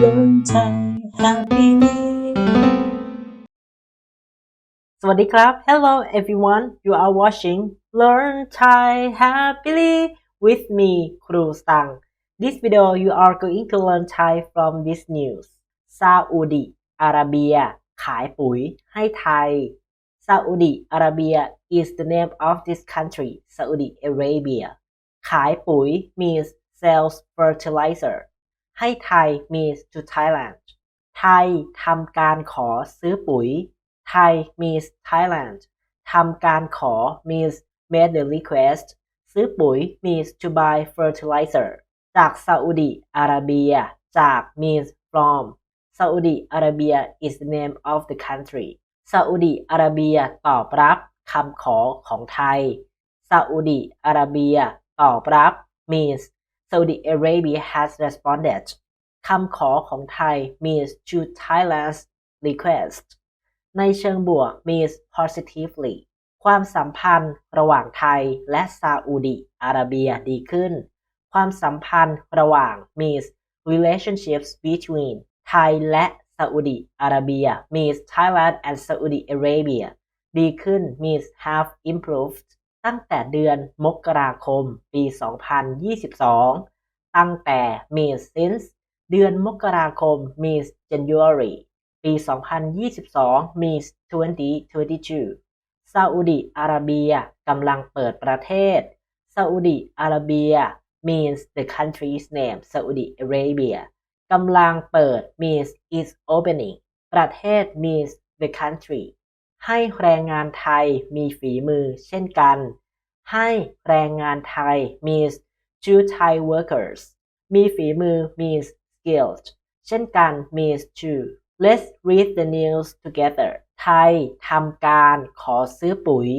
Learn Thai happily สวัสดีครับ Hello everyone you are watching Learn Thai happily with me ครูสัง This video you are going to learn Thai from this news ซาอุดิอาระเบีย ขายปุ๋ยให้ไทย ซาอุดิอาระเบีย is the name of this country Saudi Arabia ขายปุ๋ย means sells fertilizer ให้ไทย means to Thailand ไทยทำการขอซื้อปุ๋ย ไทย means Thailand ทำการขอ means made the request ซื้อปุ๋ย means to buy fertilizer จากซาอุดิอาระเบีย จาก means from ซาอุดิอาระเบีย is the name of the country ซาอุดิอาระเบียตอบรับคำขอของไทย ซาอุดิอาระเบียตอบรับ means Saudi Arabia has responded คำขอของไทย means to Thailand's request ในเชิงบวก means positively ความสัมพันธ์ระหว่างไทยและซาอุดิอาระเบียดีขึ้น ความสัมพันธ์ระหว่าง means relationships between ไทยและซาอุดิอาระเบีย means Thailand and Saudi Arabia ดีขึ้น means have improved ตั้งแต่เดือนมกราคมปี 2022 ตั้งแต่ means since เดือนมกราคม means January ปี 2022 means 2022ซาอุดิอาระเบียกำลังเปิดประเทศซาอุดิอาระเบีย means the country's name Saudi Arabia กำลังเปิด means is opening ประเทศ means the country ให้แรงงานไทยมีฝีมือเช่นกัน ให้แรงงานไทย means to Thai workers มีฝีมือ means skilled เช่นกัน means to let's read the news together ไทยทำการขอซื้อปุ๋ย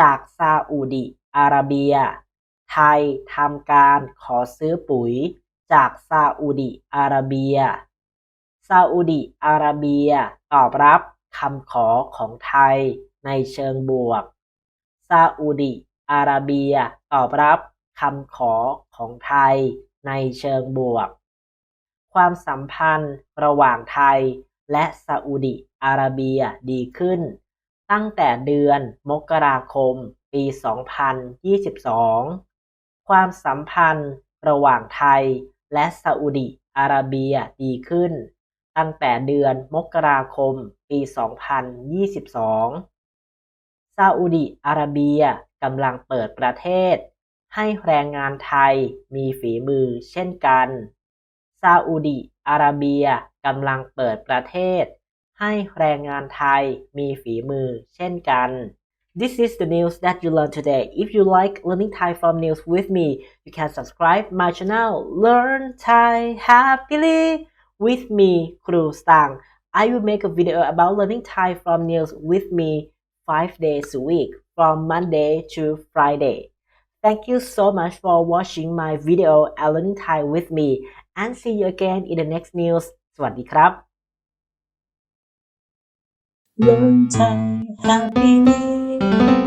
จากซาอุดิอาระเบีย ไทยทำการขอซื้อปุ๋ย จากซาอุดิอาระเบีย ซาอุดิอาระเบีย ตอบรับ คำขอของไทยในเชิงบวก ซาอุดิอาระเบียตอบรับคำขอของไทยในเชิงบวก ความสัมพันธ์ระหว่างไทยและซาอุดิอาระเบียดีขึ้น ตั้งแต่เดือนมกราคมปี 2022 ความสัมพันธ์ระหว่างไทยและซาอุดิอาระเบียดีขึ้น ตั้งแต่เดือนมกราคม ปี 2022 ซาอุดิอาระเบียกำลังเปิดประเทศ ให้แรงงานไทยมีฝีมือเช่นกัน ซาอุดิอาระเบียกำลังเปิดประเทศ ให้แรงงานไทยมีฝีมือเช่นกัน This is the news that you learned today. If you like learning Thai from news with me, you can subscribe my channel Learn Thai Happily with me ครูสัง I will make a video about learning Thai from news with me 5 days a week from Monday to Friday. Thank you so much for watching my video and learning Thai with me and see you again in the next news สวัสดีครับ Learn Thai happily